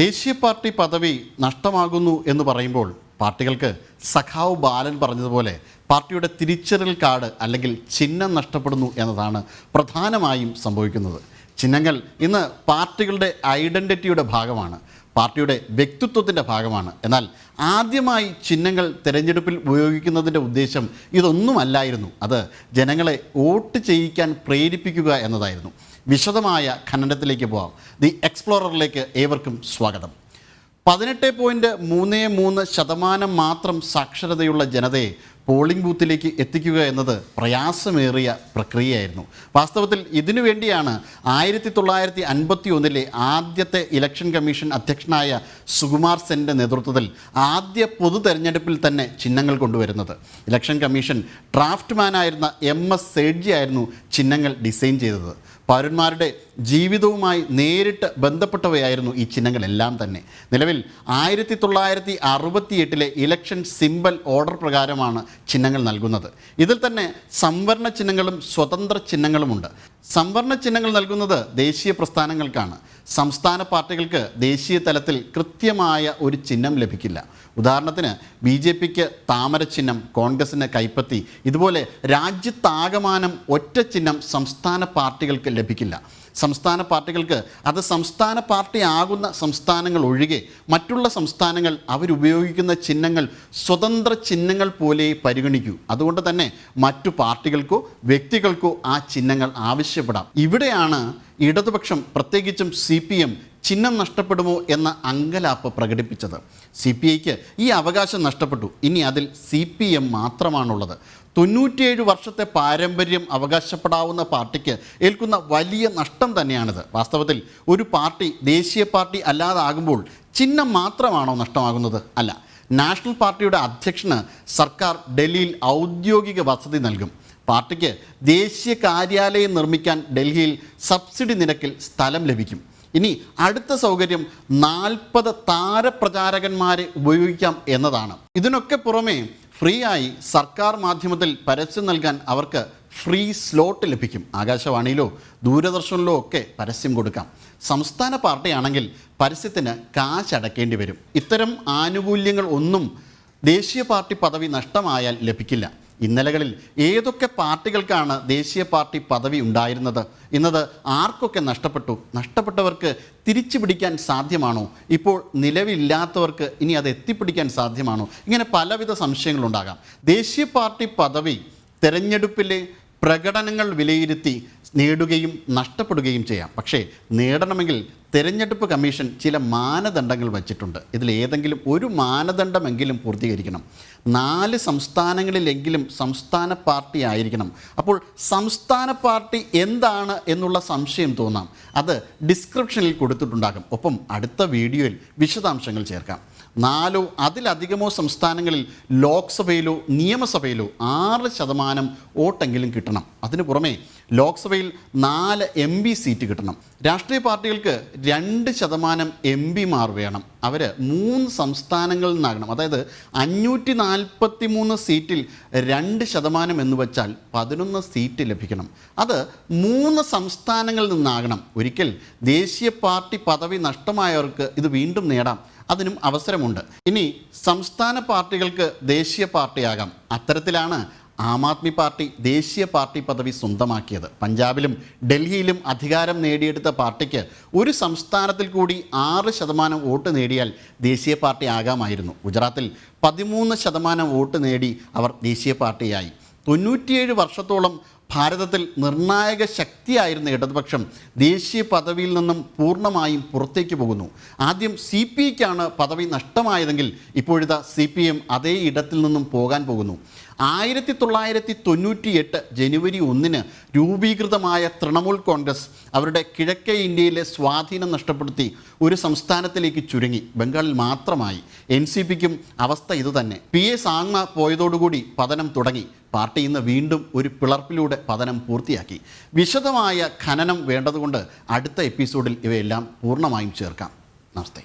ദേശീയ പാർട്ടി പദവി നഷ്ടമാകുന്നു എന്ന് പറയുമ്പോൾ പാർട്ടികൾക്ക് സഖാവ് ബാലൻ പറഞ്ഞതുപോലെ പാർട്ടിയുടെ തിരിച്ചറിയൽ കാർഡ് അല്ലെങ്കിൽ ചിഹ്നം നഷ്ടപ്പെടുന്നു എന്നതാണ് പ്രധാനമായും സംഭവിക്കുന്നത്. ചിഹ്നങ്ങൾ ഇന്ന് പാർട്ടികളുടെ ഐഡന്റിറ്റിയുടെ ഭാഗമാണ് പാർട്ടിയുടെ വ്യക്തിത്വത്തിന്റെ ഭാഗമാണ്. എന്നാൽ ആദ്യമായി ചിഹ്നങ്ങൾ തിരഞ്ഞെടുപ്പിൽ ഉപയോഗിക്കുന്നതിന്റെ ഉദ്ദേശം ഇതൊന്നുമല്ലായിരുന്നു. അത് ജനങ്ങളെ വോട്ട് ചെയ്യിക്കാൻ പ്രേരിപ്പിക്കുക എന്നതായിരുന്നു. വിശദമായ ഖനനത്തിലേക്ക് പോകാം ദി എക്സ്പ്ലോററിലേക്ക് ഏവർക്കും സ്വാഗതം. പതിനെട്ട് പോയിന്റ് മൂന്ന് മൂന്ന് ശതമാനം മാത്രം സാക്ഷരതയുള്ള ജനതയെ പോളിംഗ് ബൂത്തിലേക്ക് എത്തിക്കുക എന്നത് പ്രയാസമേറിയ പ്രക്രിയയായിരുന്നു. വാസ്തവത്തിൽ ഇതിനു വേണ്ടിയാണ് ആയിരത്തി തൊള്ളായിരത്തി അൻപത്തി ഒന്നിലെ ആദ്യത്തെ ഇലക്ഷൻ കമ്മീഷൻ അധ്യക്ഷനായ സുകുമാർ സെന്റെ നേതൃത്വത്തിൽ ആദ്യ പൊതു തെരഞ്ഞെടുപ്പിൽ തന്നെ ചിഹ്നങ്ങൾ കൊണ്ടുവരുന്നത്. ഇലക്ഷൻ കമ്മീഷൻ ഡ്രാഫ്റ്റ്മാനായിരുന്ന എം എസ് സേഡ്ജി ആയിരുന്നു ചിഹ്നങ്ങൾ ഡിസൈൻ ചെയ്തത്. പൗരന്മാരുടെ ജീവിതവുമായി നേരിട്ട് ബന്ധപ്പെട്ടവയായിരുന്നു ഈ ചിഹ്നങ്ങളെല്ലാം തന്നെ. നിലവിൽ ആയിരത്തി തൊള്ളായിരത്തി അറുപത്തി എട്ടിലെ ഇലക്ഷൻ സിമ്പൽ ഓർഡർ പ്രകാരമാണ് ചിഹ്നങ്ങൾ നൽകുന്നത്. ഇതിൽ തന്നെ സംവരണ ചിഹ്നങ്ങളും സ്വതന്ത്ര ചിഹ്നങ്ങളുമുണ്ട്. സംവരണ ചിഹ്നങ്ങൾ നൽകുന്നത് ദേശീയ പ്രസ്ഥാനങ്ങൾക്കാണ്. സംസ്ഥാന പാർട്ടികൾക്ക് ദേശീയ തലത്തിൽ കൃത്യമായ ഒരു ചിഹ്നം ലഭിക്കില്ല. ഉദാഹരണത്തിന് ബി ജെ പിക്ക് താമര ചിഹ്നം കോൺഗ്രസിന് കൈപ്പത്തി ഇതുപോലെ രാജ്യത്താകമാനം ഒറ്റ ചിഹ്നം സംസ്ഥാന പാർട്ടികൾക്ക് ലഭിക്കില്ല. സംസ്ഥാന പാർട്ടികൾക്ക് അത് സംസ്ഥാന പാർട്ടി ആകുന്ന സംസ്ഥാനങ്ങൾ ഒഴികെ മറ്റുള്ള സംസ്ഥാനങ്ങൾ അവരുപയോഗിക്കുന്ന ചിഹ്നങ്ങൾ സ്വതന്ത്ര ചിഹ്നങ്ങൾ പോലെ പരിഗണിക്കൂ. അതുകൊണ്ട് തന്നെ മറ്റു പാർട്ടികൾക്കോ വ്യക്തികൾക്കോ ആ ചിഹ്നങ്ങൾ ആവശ്യപ്പെടാം. ഇവിടെയാണ് ഇടതുപക്ഷം പ്രത്യേകിച്ചും സി പി എം ചിഹ്നം നഷ്ടപ്പെടുമോ എന്ന അങ്കലാപ്പ് പ്രകടിപ്പിച്ചത്. സി പി ഐക്ക് ഈ അവകാശം നഷ്ടപ്പെട്ടു. ഇനി അതിൽ സി പി എം മാത്രമാണുള്ളത്. തൊണ്ണൂറ്റിയേഴ് വർഷത്തെ പാരമ്പര്യം അവകാശപ്പെടാവുന്ന പാർട്ടിക്ക് ഏൽക്കുന്ന വലിയ നഷ്ടം തന്നെയാണിത്. വാസ്തവത്തിൽ ഒരു പാർട്ടി ദേശീയ പാർട്ടി അല്ലാതാകുമ്പോൾ ചിഹ്നം മാത്രമാണോ നഷ്ടമാകുന്നത്? അല്ല നാഷണൽ പാർട്ടിയുടെ അധ്യക്ഷന് സർക്കാർ ഡൽഹിയിൽ ഔദ്യോഗിക വസതി നൽകും. പാർട്ടിക്ക് ദേശീയ കാര്യാലയം നിർമ്മിക്കാൻ ഡൽഹിയിൽ സബ്സിഡി നിരക്കിൽ സ്ഥലം ലഭിക്കും. ഇനി അടുത്ത സൗകര്യം നാൽപ്പത് താരപ്രചാരകന്മാരെ ഉപയോഗിക്കാം എന്നതാണ്. ഇതിനൊക്കെ പുറമെ ഫ്രീ ആയി സർക്കാർ മാധ്യമത്തിൽ പരസ്യം നൽകാൻ അവർക്ക് ഫ്രീ സ്ലോട്ട് ലഭിക്കും. ആകാശവാണിയിലോ ദൂരദർശനിലോ ഒക്കെ പരസ്യം കൊടുക്കാം. സംസ്ഥാന പാർട്ടിയാണെങ്കിൽ പരസ്യത്തിന് കാശടക്കേണ്ടി വരും. ഇത്തരം ആനുകൂല്യങ്ങൾ ഒന്നും ദേശീയ പാർട്ടി പദവി നഷ്ടമായാൽ ലഭിക്കില്ല. ഇന്നലകളിൽ ഏതൊക്കെ പാർട്ടികൾക്കാണ് ദേശീയ പാർട്ടി പദവി ഉണ്ടായിരുന്നത്? ഇന്നത് ആർക്കൊക്കെ നഷ്ടപ്പെട്ടു? നഷ്ടപ്പെട്ടവർക്ക് തിരിച്ചു പിടിക്കാൻ സാധ്യമാണോ? ഇപ്പോൾ നിലവില്ലാത്തവർക്ക് ഇനി അത് എത്തിപ്പിടിക്കാൻ സാധ്യമാണോ? ഇങ്ങനെ പലവിധ സംശയങ്ങളുണ്ടാകാം. ദേശീയ പാർട്ടി പദവി തെരഞ്ഞെടുപ്പിലെ പ്രകടനങ്ങൾ വിലയിരുത്തി നേടുകയും നഷ്ടപ്പെടുകയും ചെയ്യാം. പക്ഷേ നേടണമെങ്കിൽ തിരഞ്ഞെടുപ്പ് കമ്മീഷൻ ചില മാനദണ്ഡങ്ങൾ വച്ചിട്ടുണ്ട്. ഇതിൽ ഏതെങ്കിലും ഒരു മാനദണ്ഡമെങ്കിലും പൂർത്തീകരിക്കണം. നാല് സംസ്ഥാനങ്ങളിലെങ്കിലും സംസ്ഥാന പാർട്ടി ആയിരിക്കണം. അപ്പോൾ സംസ്ഥാന പാർട്ടി എന്താണ് എന്നുള്ള സംശയം തോന്നാം. അത് ഡിസ്ക്രിപ്ഷനിൽ കൊടുത്തിട്ടുണ്ടാകും. ഒപ്പം അടുത്ത വീഡിയോയിൽ വിശദാംശങ്ങൾ ചേർക്കാം. നാലോ അതിലധികമോ സംസ്ഥാനങ്ങളിൽ ലോക്സഭയിലോ നിയമസഭയിലോ ആറ് ശതമാനം വോട്ടെങ്കിലും കിട്ടണം. അതിനു പുറമെ ലോക്സഭയിൽ നാല് എം പി സീറ്റ് കിട്ടണം. രാഷ്ട്രീയ പാർട്ടികൾക്ക് രണ്ട് ശതമാനം എം പിമാർ വേണം. അവർ മൂന്ന് സംസ്ഥാനങ്ങളിൽ നിന്നാകണം. അതായത് അഞ്ഞൂറ്റി നാൽപ്പത്തി മൂന്ന് സീറ്റിൽ രണ്ട് ശതമാനം എന്ന് വെച്ചാൽ പതിനൊന്ന് സീറ്റ് ലഭിക്കണം. അത് മൂന്ന് സംസ്ഥാനങ്ങളിൽ നിന്നാകണം. ഒരിക്കൽ ദേശീയ പാർട്ടി പദവി നഷ്ടമായവർക്ക് ഇത് വീണ്ടും നേടാം. അതിനും അവസരമുണ്ട്. ഇനി സംസ്ഥാന പാർട്ടികൾക്ക് ദേശീയ പാർട്ടിയാകാം. അത്തരത്തിലാണ് ആം ആദ്മി പാർട്ടി ദേശീയ പാർട്ടി പദവി സ്വന്തമാക്കിയത്. പഞ്ചാബിലും ഡൽഹിയിലും അധികാരം നേടിയെടുത്ത പാർട്ടിക്ക് ഒരു സംസ്ഥാനത്തിൽ കൂടി ആറ് ശതമാനം വോട്ട് നേടിയാൽ ദേശീയ പാർട്ടി ആകാമായിരുന്നു. ഗുജറാത്തിൽ പതിമൂന്ന് ശതമാനം വോട്ട് നേടി അവർ ദേശീയ പാർട്ടിയായി. തൊണ്ണൂറ്റിയേഴ് വർഷത്തോളം ഭാരതത്തിൽ നിർണായക ശക്തിയായിരുന്ന ഇടതുപക്ഷം. ദേശീയ പദവിയിൽ നിന്നും പൂർണമായും പുറത്തേക്ക് പോകുന്നു. ആദ്യം സി പി ഐക്കാണ് പദവി നഷ്ടമായതെങ്കിൽ ഇപ്പോഴത്തെ സി പി എം അതേ ഇടത്തിൽ നിന്നും പോകാൻ പോകുന്നു. ആയിരത്തി തൊള്ളായിരത്തി തൊണ്ണൂറ്റി എട്ട് ജനുവരി ഒന്നിന് രൂപീകൃതമായ തൃണമൂൽ കോൺഗ്രസ് അവരുടെ കിഴക്കേ ഇന്ത്യയിലെ സ്വാധീനം നഷ്ടപ്പെടുത്തി ഒരു സംസ്ഥാനത്തിലേക്ക് ചുരുങ്ങി. ബംഗാളിൽ മാത്രമായി. എൻ സി പിക്കും അവസ്ഥ ഇതുതന്നെ പി എ സാങ്മ പോയതോടുകൂടി പതനം തുടങ്ങി. പാർട്ടി ഇന്ന് വീണ്ടും ഒരു പിളർപ്പിലൂടെ പതനം പൂർത്തിയാക്കി. വിശദമായ ഖനനം വേണ്ടതുകൊണ്ട് അടുത്ത എപ്പിസോഡിൽ ഇവയെല്ലാം പൂർണമായും ചേർക്കാം. നമസ്തേ.